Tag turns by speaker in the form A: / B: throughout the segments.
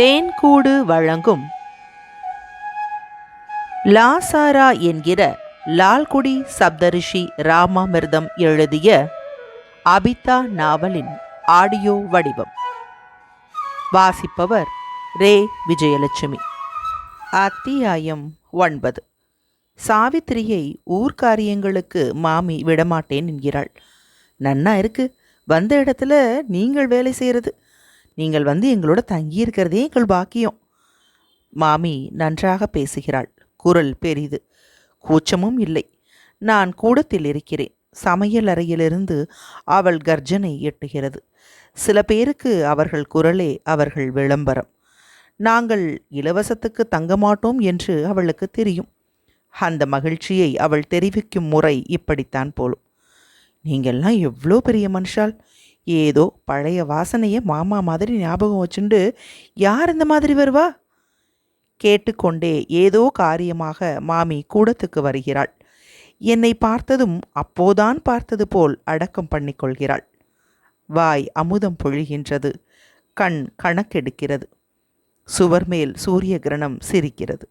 A: தேன்கூடு வழங்கும். லாசாரா என்கிற லால்குடி சப்தரிஷி ராமாமிர்தம் எழுதிய அபிதா நாவலின் ஆடியோ வடிவம். வாசிப்பவர் ரே விஜயலட்சுமி. அத்தியாயம் ஒன்பது. சாவித்திரியை ஊர்க்காரியங்களுக்கு மாமி விடமாட்டேன் என்கிறாள். நன்னா இருக்கு. வந்த இடத்துல நீங்கள் வேலை செய்கிறது நீங்கள் வந்து எங்களோட தங்கியிருக்கிறதே எங்கள் பாக்கியம். மாமி நன்றாக பேசுகிறாள். குரல் பெரிது. கூச்சமும் இல்லை. நான் கூடத்தில் இருக்கிறேன். சமையல் அறையிலிருந்து அவள் கர்ஜனை எட்டுகிறது. சில பேருக்கு அவர்கள் குரலே அவர்கள் விளம்பரம். நாங்கள் இலவசத்துக்கு தங்க மாட்டோம் என்று அவளுக்கு தெரியும். அந்த மகிழ்ச்சியை அவள் தெரிவிக்கும் முறை இப்படித்தான் போலும். நீங்கள்லாம் எவ்வளோ பெரிய மனுஷால் ஏதோ பழைய வாசனையை மாமா மாதிரி ஞாபகம் வச்சுண்டு யார் இந்த மாதிரி வருவா? கேட்டுக்கொண்டே ஏதோ காரியமாக மாமி கூடத்துக்கு வருகிறாள். என்னை பார்த்ததும் அப்போதான் பார்த்தது போல் அடக்கம் பண்ணிக்கொள்கிறாள். வாய் அமுதம் பொழிகின்றது. கண் கணக்கெடுக்கிறது. சுவர் மேல் சூரிய கிரணம் சிரிக்கிறது.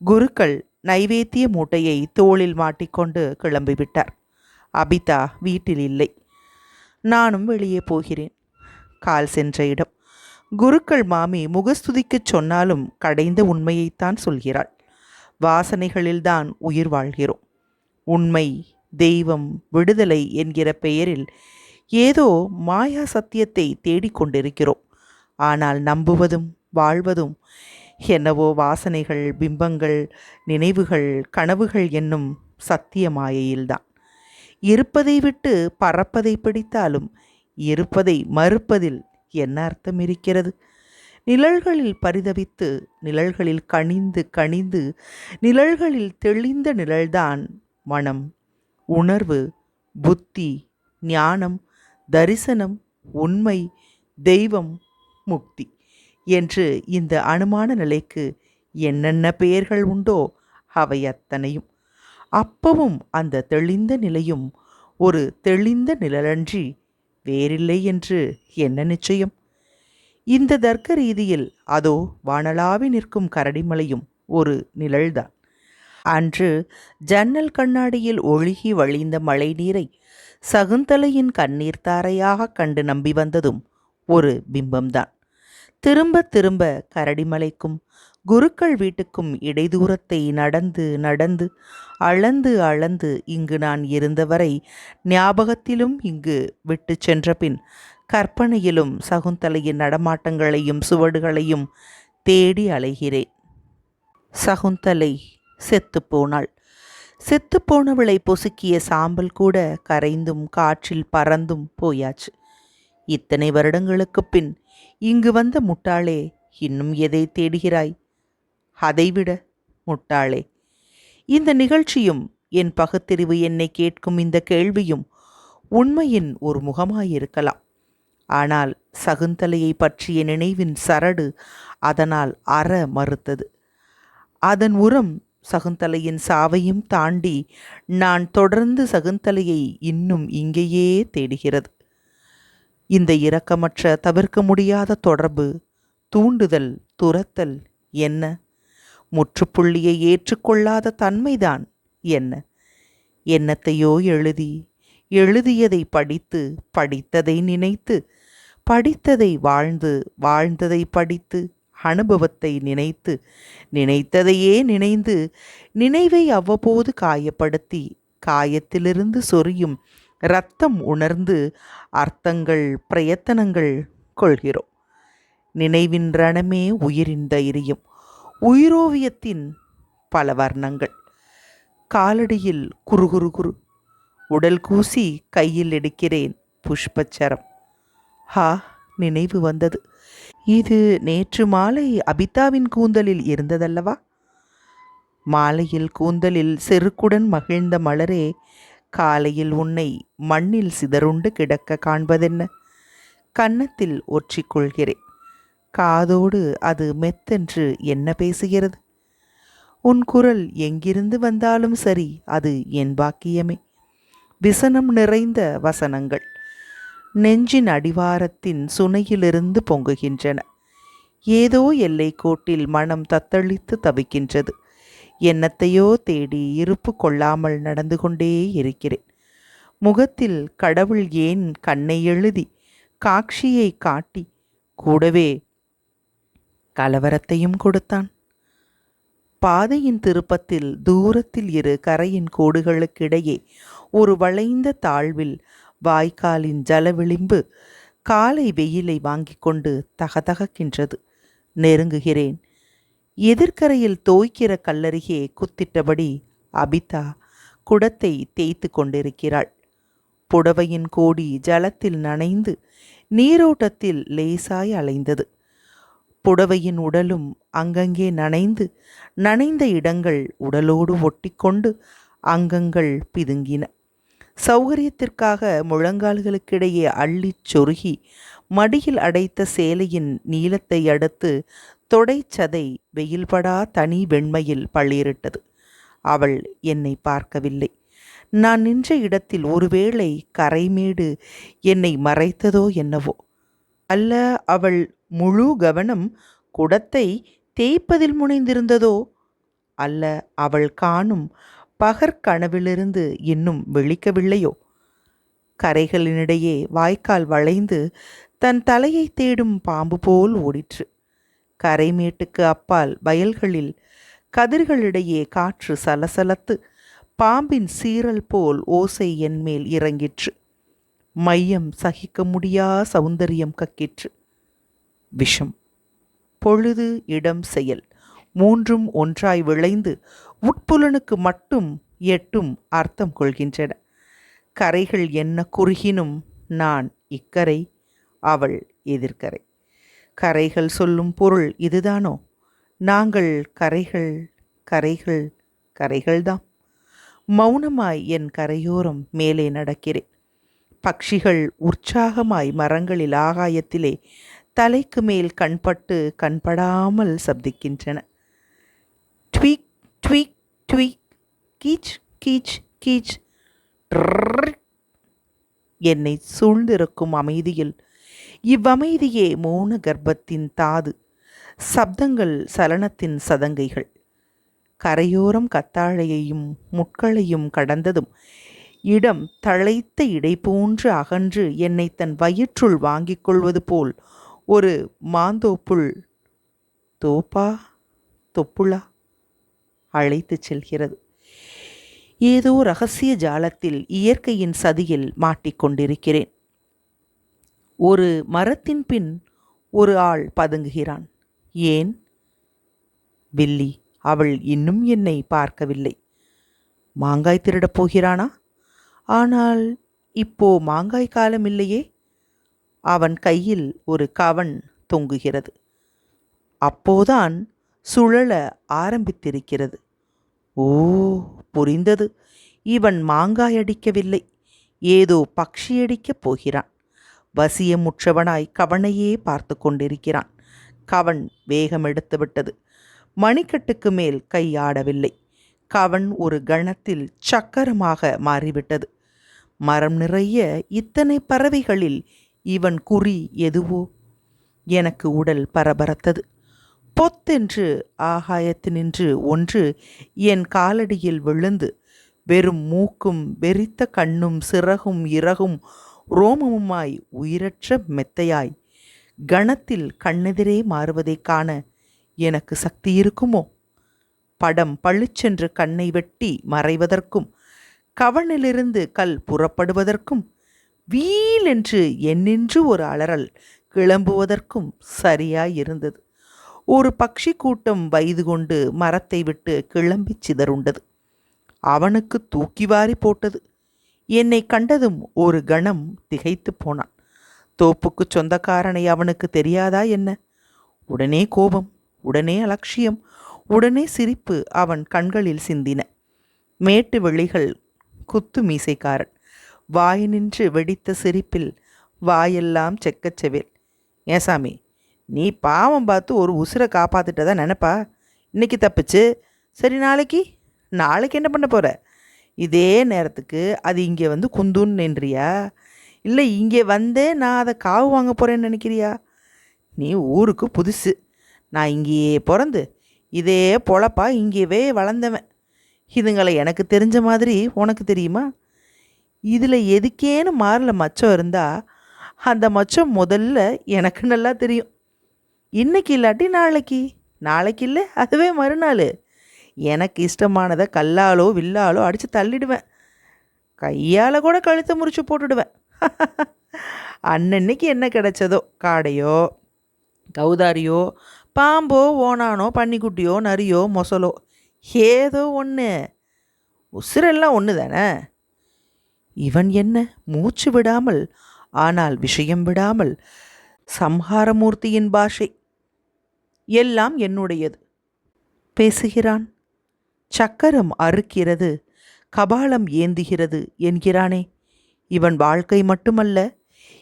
A: குருக்கள் நைவேத்திய மூட்டையை தோளில் மாட்டிக்கொண்டு கிளம்பிவிட்டார். அபிதா வீட்டில் இல்லை. நானும் வெளியே போகிறேன். கால் சென்ற இடம். குருக்கள் மாமி முகஸ்துதிக்குச் சொன்னாலும் கடைந்த உண்மையைத்தான் சொல்கிறாள். வாசனைகளில்தான் உயிர் வாழ்கிறோம். உண்மை தெய்வம் விடுதலை என்கிற பெயரில் ஏதோ மாயா சத்தியத்தை தேடிக்கொண்டிருக்கிறோம் ஆனால் நம்புவதும் வாழ்வதும் என்னவோ வாசனைகள் பிம்பங்கள் நினைவுகள் கனவுகள் என்னும் சத்திய மாயையில்தான். இருப்பதை விட்டு பறப்பதை பிடித்தாலும் இருப்பதை மறுப்பதில் என்ன அர்த்தம் இருக்கிறது? நிழல்களில் பரிதவித்து நிழல்களில் கனிந்து கனிந்து நிழல்களில் தெளிந்த நிழல்தான் மனம். உணர்வு புத்தி ஞானம் தரிசனம் உண்மை தெய்வம் முக்தி என்று இந்த அனுமான நிலைக்கு என்னென்ன பெயர்கள் உண்டோ அவை அத்தனையும். அப்பவும் அந்த தெளிந்த நிலையும் ஒரு தெளிந்த நிழலன்றி வேறில்லை என்று என்ன நிச்சயம்? இந்த தர்க்க ரீதியில் அதோ வானலாவி நிற்கும் கரடிமலையும் ஒரு நிழல்தான். அன்று ஜன்னல் கண்ணாடியில் ஒழுகி வழிந்த மழை நீரை சகுந்தலையின் கண்ணீர் தாரையாக கண்டு நம்பி வந்ததும் ஒரு பிம்பம்தான். திரும்ப திரும்ப கரடிமலைக்கும் குருக்கள் வீட்டுக்கும் இடைதூரத்தை நடந்து நடந்து அளந்து அளந்து இங்கு நான் இருந்தவரை ஞாபகத்திலும் இங்கு விட்டு சென்றபின் கற்பனையிலும் சகுந்தலையின் நடமாட்டங்களையும் சுவடுகளையும் தேடி அலைகிறேன். சகுந்தலை செத்துப்போனாள் செத்துப்போனவளை பொசுக்கிய சாம்பல் கூட கரைந்தும் காற்றில் பறந்தும் போயாச்சு. இத்தனை வருடங்களுக்குப் பின் இங்கு வந்த முட்டாளே இன்னும் எதை தேடுகிறாய்? அதைவிட முட்டாளே. இந்த நிகழ்ச்சியும் என் பகுத்தறிவு என்னை கேட்கும் இந்த கேள்வியும் உண்மையின் ஒரு முகமாயிருக்கலாம். ஆனால் சகுந்தலையை பற்றிய நினைவின் சரடு அதனால் அற மறுத்தது. அதன் உரம் சகுந்தலையின் சாவையும் தாண்டி நான் தொடர்ந்து சகுந்தலையை இன்னும் இங்கேயே தேடுகிறது. இந்த இரக்கமற்ற தவிர்க்க முடியாத தொடர்பு தூண்டுதல் துரத்தல் என்ன? முற்றுப்புள்ளியை ஏற்றுக்கொள்ளாத தன்மைதான் என்ன? என்னத்தையோ எழுதி எழுதியதை படித்து படித்ததை நினைத்து படித்ததை வாழ்ந்து வாழ்ந்ததை படித்து அனுபவத்தை நினைத்து நினைத்ததையே நினைந்து நினைவை அவ்வப்போது காயப்படுத்தி காயத்திலிருந்து சொரியும் இரத்தம் உணர்ந்து அர்த்தங்கள் பிரயத்தனங்கள் கொள்கிறோம். நினைவின் ரணமே உயிரின் தைரியம். உயிரோவியத்தின் பல வர்ணங்கள். காலடியில் குறு குறு குறு உடல் கூசி கையில் எடுக்கிறேன் புஷ்பச்சரம். ஹா நினைவு வந்தது. இது நேற்று மாலை அபிதாவின் கூந்தலில் இருந்ததல்லவா? மாலையில் கூந்தலில் செருக்குடன் மகிழ்ந்த மலரே காலையில் உன்னை மண்ணில் சிதறுண்டு கிடக்க காண்பதென்ன? கன்னத்தில் ஒற்றிக்கொள்கிறேன் காதோடு அது மெத்தென்று என்ன பேசுகிறது? உன் குரல் எங்கிருந்து வந்தாலும் சரி அது என் பாக்கியமே. விசனம் நிறைந்த வசனங்கள் நெஞ்சின் அடிவாரத்தின் சுனையிலிருந்து பொங்குகின்றன. ஏதோ எல்லை கோட்டில் மனம் தத்தளித்து தவிக்கின்றது. என்னத்தையோ தேடி இருப்பு கொள்ளாமல் நடந்து கொண்டே இருக்கிறேன். முகத்தில் கடவுள் ஏன் கண்ணை எழுதி காட்சியை காட்டி கூடவே கலவரத்தையும் கொடுத்தான். பாதையின் திருப்பத்தில் தூரத்தில் இரு கரையின் கோடுகளுக்கிடையே ஒரு வளைந்த தாழ்வில் வாய்க்காலின் ஜலவிளிம்பு காலை வெயிலை வாங்கிக் கொண்டு தகதகக்கின்றது. நெருங்குகிறேன். எதிர்க்கரையில் தோய்க்கிற கல்லருகே குத்திட்டபடி அபிதா குடத்தை தேய்த்து கொண்டிருக்கிறாள். புடவையின் கோடி ஜலத்தில் நனைந்து நீரோட்டத்தில் லேசாய் அலைந்தது. புடவையின் உடலும் அங்கங்கே நனைந்து நனைந்த இடங்கள் உடலோடு ஒட்டிக்கொண்டு அங்கங்கள் பிதுங்கின. சௌகரியத்திற்காக முழங்கால்களுக்கிடையே அள்ளிச் சொருகி மடியில் அடைத்த சேலையின் நீளத்தை அடுத்து தொடைச்சதை வெயில்படா தனி வெண்மையில் பள்ளிரிட்டது அவள் என்னை பார்க்கவில்லை. நான் நின்ற இடத்தில் ஒருவேளை கரைமேடு என்னை மறைத்ததோ என்னவோ? அல்ல அவள் முழு கவனம் குடத்தை தேய்ப்பதில் முனைந்திருந்ததோ? அல்ல அவள் காணும் பகற்கனவிலிருந்து இன்னும் விழிக்கவில்லையோ? கரைகளினிடையே வாய்க்கால் வளைந்து தன் தலையை தேடும் பாம்பு போல் ஓடிற்று. கரைமேட்டுக்கு அப்பால் வயல்களில் கதிர்களிடையே காற்று சலசலத்து பாம்பின் சீறல் போல் ஓசை என்மேல் இறங்கிற்று. மையம் சகிக்க முடியா சௌந்தரியம் கக்கிற்று. விஷம். பொழுது இடம் செயல். மூன்றும் ஒன்றாய் விளைந்து உட்புலனுக்கு மட்டும் எட்டும் அர்த்தம் கொள்கின்றன. கரைகள் என்ன குறுகினும் நான் இக்கரை அவள் எதிர்க்கரை. கரைகள் சொல்லும் பொருள் இதுதானோ? நாங்கள் கரைகள் கரைகள் கரைகள்தாம். மௌனமாய் என் கரையோரம் மேலே நடக்கிறேன். பட்சிகள் உற்சாகமாய் மரங்களில் ஆகாயத்திலே தலைக்கு மேல் கண்பட்டு கண்படாமல் சப்திக்கின்றன. ட்வீக் ட்வீக் ட்வீக் கீச் கீச் கீச் என்னை சூழ்ந்திருக்கும் அமைதியில். இவ்வமைதியே மௌன கர்ப்பத்தின் தாது. சப்தங்கள் சலனத்தின் சதங்கைகள். கரையோரம் கத்தாழையையும் முட்களையும் கடந்ததும் இடம் தழைத்த இடை போன்று அகன்று என்னை தன் வயிற்றுள் வாங்கிக் கொள்வது போல் ஒரு மாந்தோப்புள் தோப்பா தொப்புளா அழைத்துச் செல்கிறது. ஏதோ ரகசிய ஜாலத்தில் இயற்கையின் சதியில் மாட்டிக்கொண்டிருக்கிறேன் ஒரு மரத்தின் பின் ஒரு ஆள் பதுங்குகிறான். ஏன்? வில்லி அவள் இன்னும் என்னை பார்க்கவில்லை. மாங்காய் திருடப் போகிறானா? ஆனால் இப்போ மாங்காய் காலம் இல்லையே. அவன் கையில் ஒரு கவன் தொங்குகிறது. அப்போதான் சுழல ஆரம்பித்திருக்கிறது. ஓ புரிந்தது. இவன் மாங்காய் அடிக்கவில்லை. ஏதோ பக்ஷி அடிக்கப் போகிறான். வசியமுற்றவனாய் கவனையே பார்த்து கொண்டிருக்கிறான். கவன் வேகம் எடுத்து விட்டது. மணிக்கட்டுக்கு மேல் கையாடவில்லை கவன் ஒரு கணத்தில் சக்கரமாக மாறிவிட்டது. மரம் நிறைய இத்தனை பறவைகளில் இவன் குறி எதுவோ? எனக்கு உடல் பரபரத்தது. பொத்தென்று ஆகாயத்தினின்று ஒன்று என் காலடியில் விழுந்து வெறும் மூக்கும் வெறித்த கண்ணும் சிறகும் இறகும் ரோமமுமாய் உயிரற்ற மெத்தையாய் கணத்தில் கண்ணெதிரே மாறுவதைக் காண எனக்கு சக்தி இருக்குமோ? படம் பளிச்சென்று கண்ணை வெட்டி மறைவதற்கும் கவனிலிருந்து கல் புறப்படுவதற்கும் வீலென்று என்னென்று ஒரு அலறல் கிளம்புவதற்கும் சரியாயிருந்தது. ஒரு பக்ஷி கூட்டம் வயது கொண்டு மரத்தை விட்டு கிளம்பிச் சிதறுண்டது. அவனுக்கு தூக்கி வாரி போட்டது. என்னை கண்டதும் ஒரு கணம் திகைத்து போனான். தோப்புக்குச் சொந்தக்காரனை அவனுக்கு தெரியாதா என்ன? உடனே கோபம் உடனே அலட்சியம் உடனே சிரிப்பு அவன் கண்களில் சிந்தின. மேட்டு வெளிகள் குத்து மீசைக்காரன். வாய் நின்று வெடித்த சிரிப்பில் வாயெல்லாம் செக்கச்செவில் ஏன் சாமி நீ பாவம் பார்த்து ஒரு உசுரை காப்பாத்திட்டதா நினப்பா? இன்னைக்கு தப்பிச்சு. சரி நாளைக்கு? நாளைக்கு என்ன பண்ண போகிற இதே நேரத்துக்கு அது இங்கே வந்து குந்துன்னு நின்றியா? இல்லை இங்கே வந்தே நான் அதை காவு வாங்க போகிறேன்னு நினைக்கிறியா? நீ ஊருக்கு புதுசு. நான் இங்கேயே பிறந்து இதே பொழப்பா இங்கேயே வளர்ந்தவன். இதுங்களை எனக்கு தெரிஞ்ச மாதிரி உனக்கு தெரியுமா? இதில் எதுக்கேன்னு மாறல மச்சம் இருந்தால் அந்த மச்சம் முதல்ல எனக்கு நல்லா தெரியும். இன்னைக்கு இல்லாட்டி நாளைக்கு. நாளைக்கு இல்லை அதுவே மறுநாள். எனக்கு இஷ்டமானதை கல்லாலோ வில்லாலோ அடித்து தள்ளிடுவேன். கையால் கூட கழுத்தை முறிச்சு போட்டுடுவேன். அன்னன்னைக்கு என்ன கிடைச்சதோ காடையோ கௌதாரியோ பாம்போ ஓனானோ பன்னிக்குட்டியோ நரியோ மொசலோ ஏதோ ஒன்று உசுரெல்லாம் ஒன்று தானே இவன் என்ன? மூச்சு விடாமல் ஆனால் விஷயம் விடாமல் சம்ஹாரமூர்த்தியின் பாஷை எல்லாம் என்னுடையது. பேசுகிறான். சக்கரம் அறுக்கிறது கபாலம் ஏந்துகிறது என்கிறானே. இவன் வாழ்க்கை மட்டுமல்ல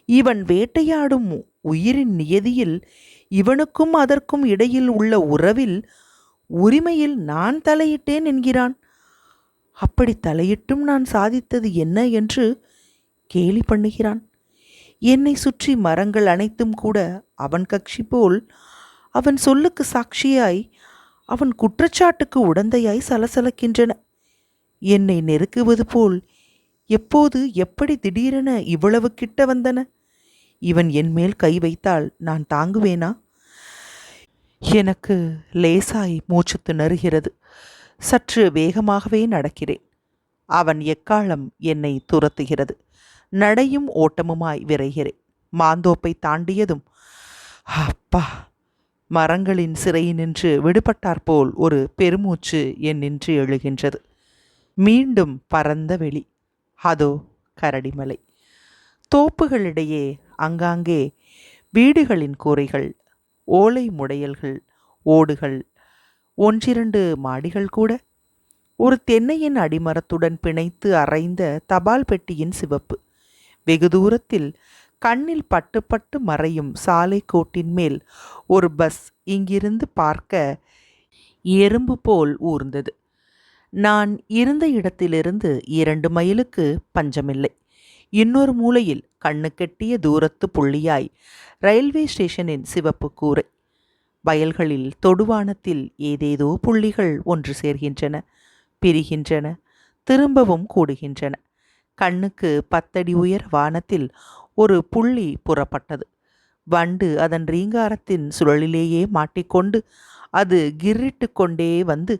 A: இவன் வேட்டையாடும் உயிரின் நியதியில் இவனுக்கும் அதற்கும் இடையில் உள்ள உறவில் உரிமையில் நான் தலையிட்டேன் என்கிறான். அப்படி தலையிட்டும் நான் சாதித்தது என்ன என்று கேலி பண்ணுகிறான். என்னை சுற்றி மரங்கள் அனைத்தும் கூட அவன் கட்சி போல் அவன் சொல்லுக்கு சாட்சியாய் அவன் குற்றச்சாட்டுக்கு உடந்தையாய் சலசலக்கின்றன. என்னை நெருக்குவது போல் எப்போது எப்படி திடீரென இவ்வளவு கிட்ட வந்தன? இவன் என் மேல் கை வைத்தால் நான் தாங்குவேனா? எனக்கு லேசாய் மூச்சு திணறுகிறது சற்று வேகமாகவே நடக்கிறேன். அவன் எக்காலம் என்னை துரத்துகிறது. நடையும் ஓட்டமுமாய் விரைகிறேன். மாந்தோப்பை தாண்டியதும் அப்பா மரங்களின் சிறையினின்று விடுபட்டாற்போல் ஒரு பெருமூச்சு என் நின்று எழுகின்றது. மீண்டும் பரந்த வெளி. அதோ கரடிமலை. தோப்புகளிடையே அங்காங்கே வீடுகளின் கூரைகள் ஓலை முடையல்கள் ஓடுகள் ஒன்றிரண்டு மாடிகள் கூட. ஒரு தென்னையின் அடிமரத்துடன் பிணைத்து அரைந்த தபால் பெட்டியின் சிவப்பு. வெகு தூரத்தில் கண்ணில் பட்டு பட்டு மறையும் சாலை கோட்டின் மேல் ஒரு பஸ் இங்கிருந்து பார்க்க எறும்பு போல் ஊர்ந்தது. நான் இருந்த இடத்திலிருந்து இரண்டு மைலுக்கு பஞ்சமில்லை. இன்னொரு மூலையில் கண்ணு கெட்டிய தூரத்து புள்ளியாய் ரயில்வே ஸ்டேஷனின் சிவப்பு கூரை. வயல்களில் தொடுவானத்தில் ஏதேதோ புள்ளிகள் ஒன்று சேர்கின்றன பிரிகின்றன திரும்பவும் கூடுகின்றன. கண்ணுக்கு பத்தடி உயர் வானத்தில் ஒரு புள்ளி புறப்பட்டது. வண்டு அதன் ரீங்காரத்தின் சுழலிலேயே மாட்டிக்கொண்டு அது கிரிட்டு கொண்டே வந்து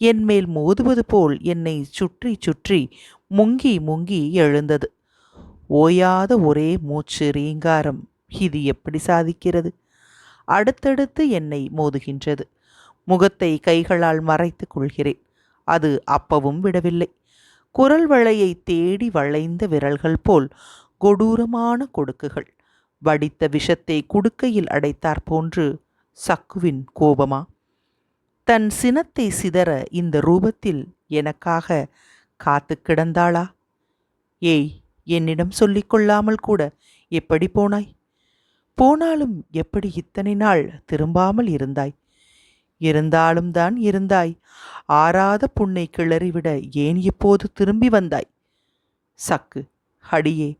A: என்மேல் மோதுவது போல் என்னை சுற்றி சுற்றி முங்கி முங்கி எழுந்தது. ஓயாத ஒரே மூச்சு ரீங்காரம். இது எப்படி சாதிக்கிறது? அடுத்தடுத்து என்னை மோதுகின்றது. முகத்தை கைகளால் மறைத்து கொள்கிறேன். அது அப்பவும் விடவில்லை. குரல் வளையை தேடி வளைந்த விரல்கள் போல் கொடூரமான கொடுக்குகள். வடித்த விஷத்தை குடுக்கையில் அடைத்தாற் போன்று சக்குவின் கோபமா? தன் சினத்தை சிதற இந்த ரூபத்தில் எனக்காக காத்து கிடந்தாளா? ஏய் என்னிடம் சொல்லிக் கொள்ளாமல் கூட எப்படி போனாய்? போனாலும் எப்படி இத்தனை நாள் திரும்பாமல் இருந்தாய்? இருந்தாலும் தான் இருந்தாய். ஆறாத புண்ணை கிளறிவிட ஏன் இப்போது திரும்பி வந்தாய்? சக்கு அடியே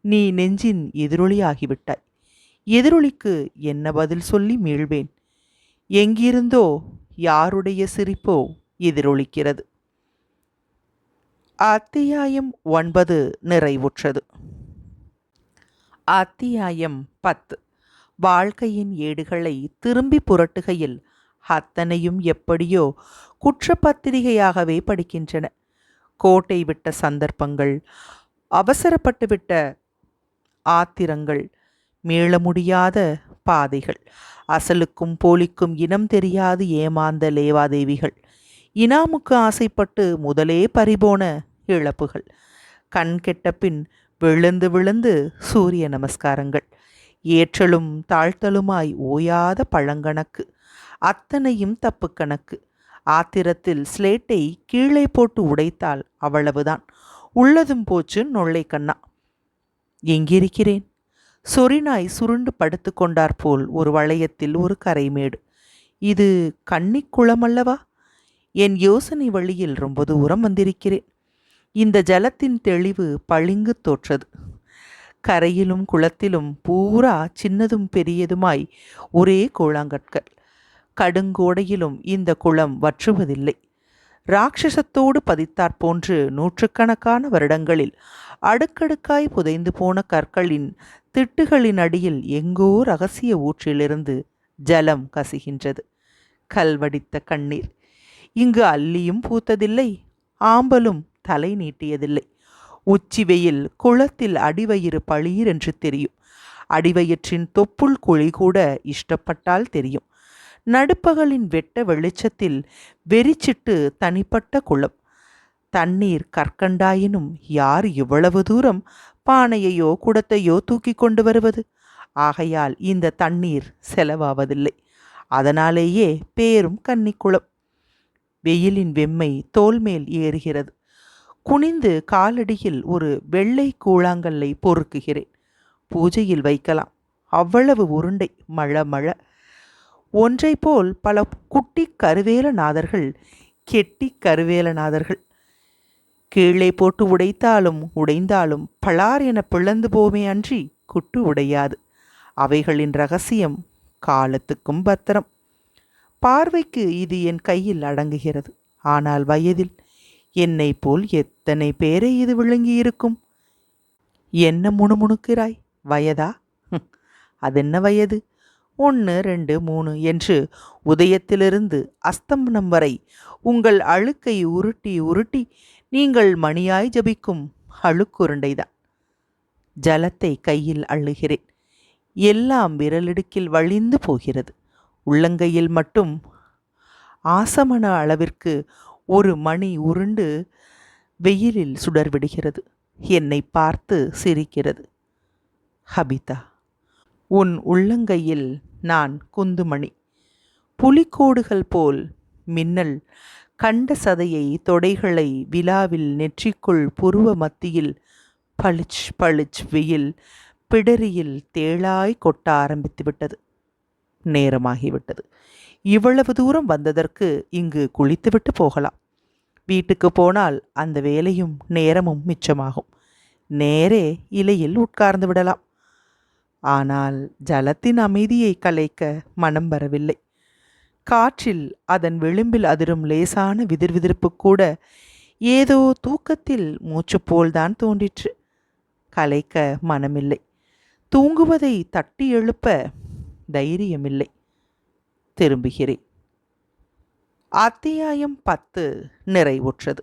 A: நீ நெஞ்சின் எதிரொலி ஆகிவிட்டாய். எதிரொலிக்கு என்ன பதில் சொல்லி மீள்வேன்? எங்கிருந்தோ யாருடைய சிரிப்போ எதிரொலிக்கிறது? அத்தியாயம் ஒன்பது நிறைவுற்றது. அத்தியாயம் பத்து. வாழ்க்கையின் ஏடுகளை திரும்பி புரட்டுகையில் அத்தனையும் எப்படியோ குற்றப்பத்திரிகையாகவே படிக்கின்றன. கோட்டை விட்ட சந்தர்ப்பங்கள் அவசரப்பட்டுவிட்ட ஆத்திரங்கள் மீள முடியாத பாதைகள் அசலுக்கும் போலிக்கும் இனம் தெரியாது ஏமாந்த லேவாதேவிகள் இனாமுக்கு ஆசைப்பட்டு முதலே பறிபோன இழப்புகள் கண் கெட்ட பின் விழுந்து விழுந்து சூரிய நமஸ்காரங்கள் ஏற்றலும் தாழ்த்தலுமாய் ஓயாத பழங்கணக்கு. அத்தனையும் தப்பு கணக்கு. ஆத்திரத்தில் ஸ்லேட்டை கீழே போட்டு உடைத்தால் அவ்வளவுதான். உள்ளதும் போச்சு நொல்லை கண்ணா. எங்கிருக்கிறேன்? சொரிநாய் சுருண்டு படுத்து கொண்டாற்போல் ஒரு வளையத்தில் ஒரு கரைமேடு. இது கன்னிக்குளமல்லவா என் யோசனை வழியில் ரொம்ப தூரம் வந்திருக்கிறேன். இந்த ஜலத்தின் தெளிவு பளிங்கு தோற்றது. கரையிலும் குளத்திலும் பூரா சின்னதும் பெரியதுமாய் ஒரே கூழாங்கற்கள் கடுங்கோடையிலும் இந்த குளம் வற்றுவதில்லை. ராட்சசத்தோடு பதித்தாற் போன்று நூற்றுக்கணக்கான வருடங்களில் அடுக்கடுக்காய் புதைந்து போன கற்களின் திட்டுகளின் அடியில் எங்கோ ரகசிய ஊற்றிலிருந்து ஜலம் கசிகின்றது. கல்வடித்த கண்ணீர். இங்கு அல்லியும் பூத்ததில்லை ஆம்பலும் தலை நீட்டியதில்லை. உச்சி வெயில் குளத்தில் அடிவயிறு பளீர் என்று தெரியும். அடிவயிற்றின் தொப்புள் குழி கூட இஷ்டப்பட்டால் தெரியும். நடுப்பகலின் வெட்ட வெளிச்சத்தில் வெறிச்சிட்டு தனிப்பட்ட குளம். தண்ணீர் கற்கண்டாயினும் யார் இவ்வளவு தூரம் பானையையோ குடத்தையோ தூக்கி கொண்டு வருவது? ஆகையால் இந்த தண்ணீர் செலவாவதில்லை. அதனாலேயே பேரும் கன்னிக்குளம். வெயிலின் வெம்மை தோல் மேல் ஏறுகிறது. குனிந்து காலடியில் ஒரு வெள்ளை கூழாங்கல்லை பொறுக்குகிறேன். பூஜையில் வைக்கலாம். அவ்வளவு உருண்டை மழ மழ. ஒன்றை போல் பல குட்டி கருவேலநாதர்கள் கெட்டி கருவேலநாதர்கள். கீழே போட்டு உடைத்தாலும் உடைந்தாலும் பளார் என பிளந்து போமே அன்றி குட்டு உடையாது. அவைகளின் ரகசியம் காலத்துக்கும் பத்திரம். பார்வைக்கு இது என் கையில் அடங்குகிறது. ஆனால் வயதில் என்னை போல் எத்தனை பேரை இது விழுங்கி இருக்கும் என்ன முணுமுணுக்கிறாய்? வயதா? அதென்ன வயது? ஒன்று ரெண்டு மூணு என்று உதயத்திலிருந்து அஸ்தமனம் வரை உங்கள் அழுக்கை உருட்டி உருட்டி நீங்கள் மணியாய் ஜபிக்கும் அழுக்குருண்டைதான். ஜலத்தை கையில் அள்ளுகிறேன். எல்லாம் விரலிடுக்கில் வழிந்து போகிறது. உள்ளங்கையில் மட்டும் ஆசமன அளவிற்கு ஒரு மணி உருண்டு வெயிலில் சுடர்விடுகிறது. என்னை பார்த்து சிரிக்கிறது. ஹபிதா உன் உள்ளங்கையில் நான் குந்துமணி. புலிக்கோடுகள் போல் மின்னல் கண்ட சதையை தொடைகளை விழாவில் நெற்றிக்குள் புருவ மத்தியில் பளிச் பளிச் வெயில் பிடரியில் தேளாய் கொட்ட ஆரம்பித்து விட்டது நேரமாகிவிட்டது. இவ்வளவு தூரம் வந்ததற்கு இங்கு குளித்துவிட்டு போகலாம். வீட்டுக்கு போனால் அந்த வேலையும் நேரமும் மிச்சமாகும். நேரே இலையில் உட்கார்ந்து விடலாம். ஆனால் ஜலத்தின் அமைதியை கலைக்க மனம் வரவில்லை. காற்றில் அதன் விளிம்பில் அதிரும் லேசான விதிர்விதிர்ப்பு கூட ஏதோ தூக்கத்தில் மூச்சு போல்தான் தோன்றிற்று. கலைக்க மனமில்லை. தூங்குவதை தட்டி எழுப்ப தைரியமில்லை. திரும்புகிறேன். அத்தியாயம் பத்து நிறைவுற்றது.